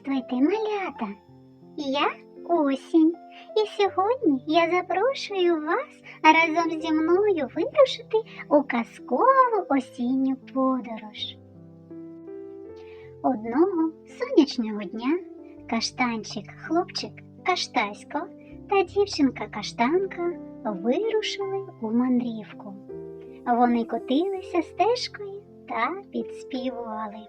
Здравствуйте, малята! Я осінь, і сьогодні я запрошую вас разом зі мною вирушити у казкову осінню подорож. Одного сонячного дня каштанчик, хлопчик Каштасько та дівчинка Каштанка вирушили у мандрівку. Вони котилися стежкою та підспівували.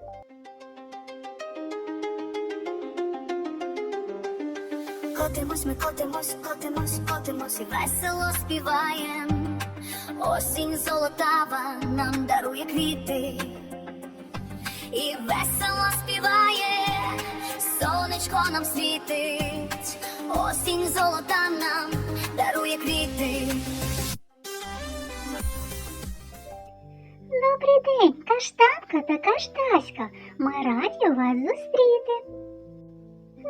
Котимось, ми котимось, котимось, котимось і весело співаєм. Осінь золотава нам дарує квіти. І весело співає, сонечко нам світить, осінь золота нам дарує квіти. Добрий день, каштанка та каштаська. Ми раді вас зустріти.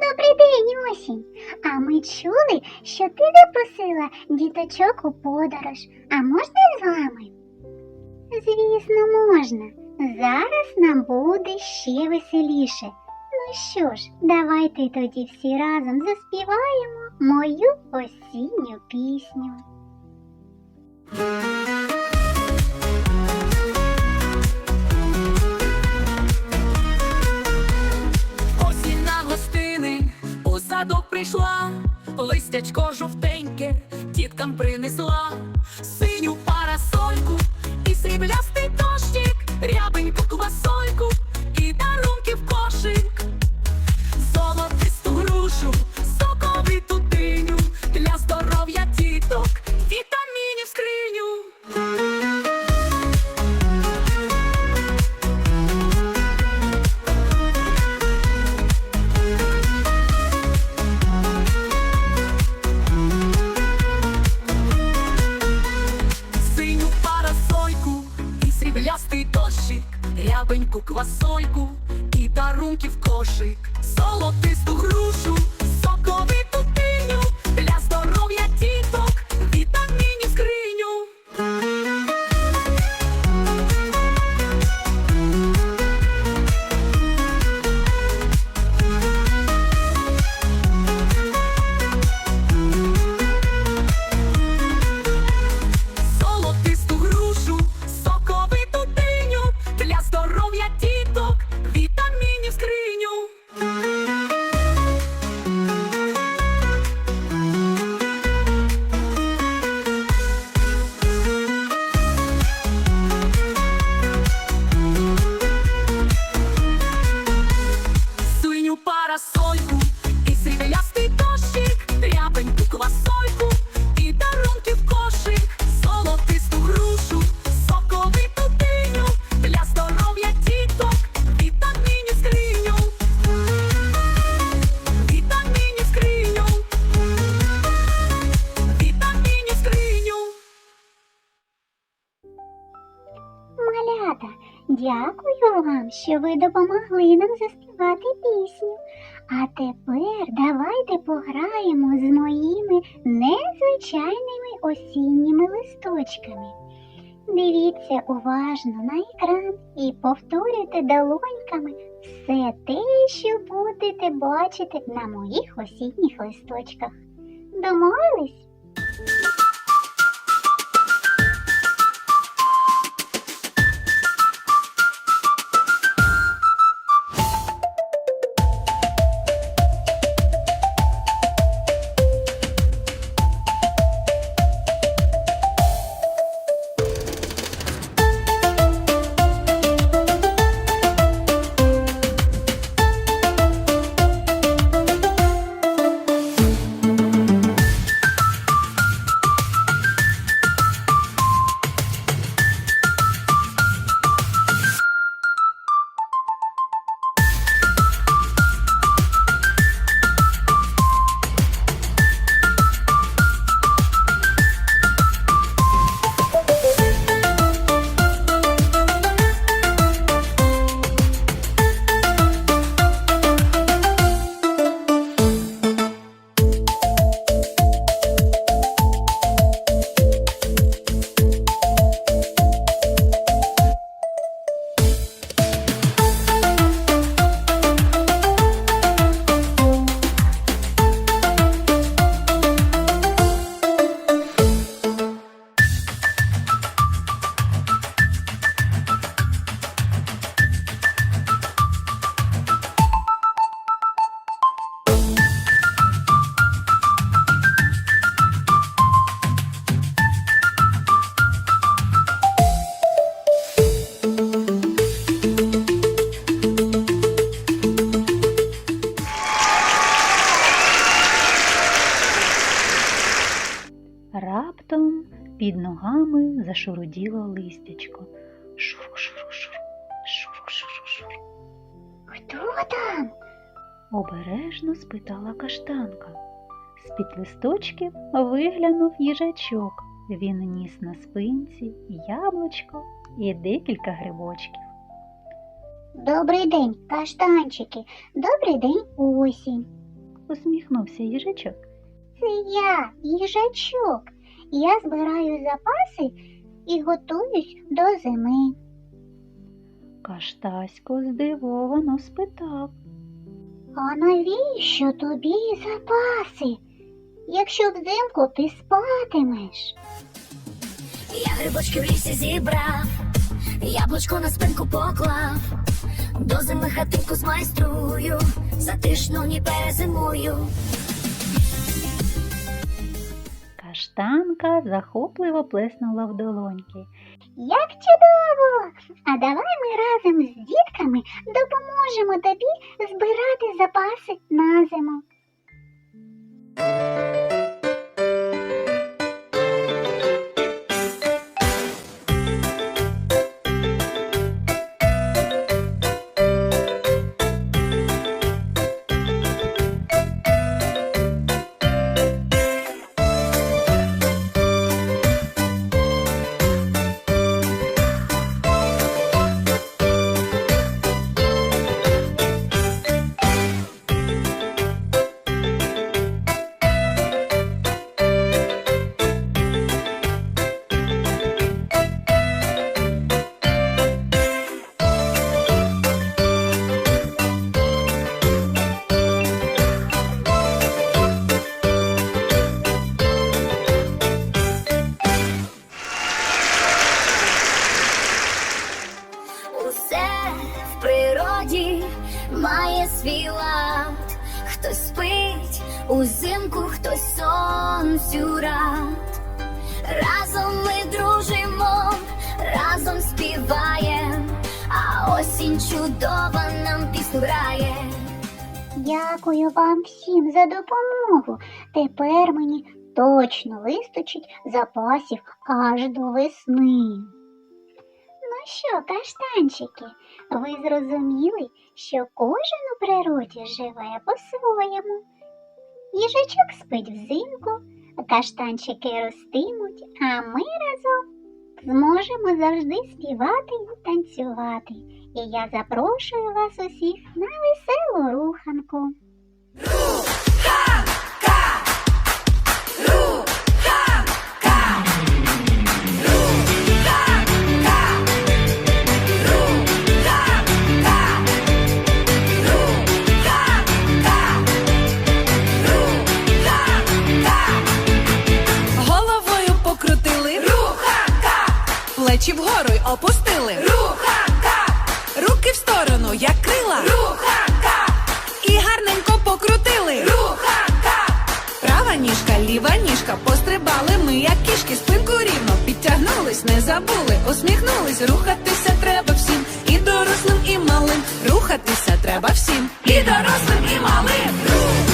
Добрий день, осінь. А ми чули, що ти запросила діточок у подорож. А можна з вами? Звісно, можна. Зараз нам буде ще веселіше. Ну що ж, давайте тоді всі разом заспіваємо мою осінню пісню. Садок прийшла, листячко жовтеньке тіткам принесла, парасольку і сріблястий дякую вам, що ви допомогли нам заспівати пісню. А тепер давайте пограємо з моїми незвичайними осінніми листочками. Дивіться уважно на екран і повторюйте долоньками все те, що будете бачити на моїх осінніх листочках. Домовились? Раптом під ногами зашуруділо листячко. Шуру-шуру-шуру, шуру-шуру-шуру. Хто там? Обережно спитала каштанка. З-під листочків виглянув їжачок. Він ніс на спинці яблучко і декілька грибочків. Добрий день, каштанчики. Добрий день, осінь. Усміхнувся їжачок. Це я, їжачок. Я збираю запаси і готуюсь до зими. Каштасько здивовано спитав. А навіщо тобі запаси? Якщо взимку ти спатимеш. Я грибочки в лісі зібрав, яблучко на спинку поклав, до зими хатинку змайструю, затишно ні перезимую. Каштанка захопливо плеснула в долоньки. Як чудово! А давай ми разом з дітками допоможемо тобі збирати запаси на зиму. Свій лад. Хтось спить узимку, хтось сонцю рад. Разом ми дружимо, разом співаєм, а осінь чудова нам пісню грає. Дякую вам всім за допомогу. Тепер мені точно вистачить запасів аж до весни. Ну що, каштанчики, ви зрозуміли, що кожен у природі живе по-своєму. Їжачок спить взимку, каштанчики ростимуть, а ми разом зможемо завжди співати і танцювати. І я запрошую вас усіх на веселу руханку. Права ніжка, ліва ніжка, пострибали ми, як кішки, спинку рівно підтягнулись, не забули, усміхнулись, рухатися треба всім, і дорослим, і малим. Рухатися треба всім, і дорослим, і малим.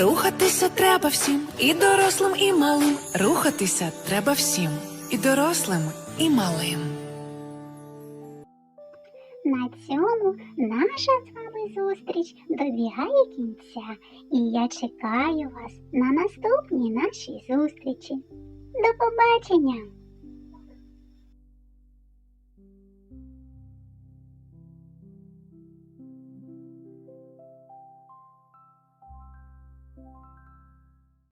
Рухатися треба всім, і дорослим, і малим. Рухатися треба всім, і дорослим, і малим. На цьому наша з вами зустріч добігає кінця, і я чекаю вас на наступній нашій зустрічі. До побачення!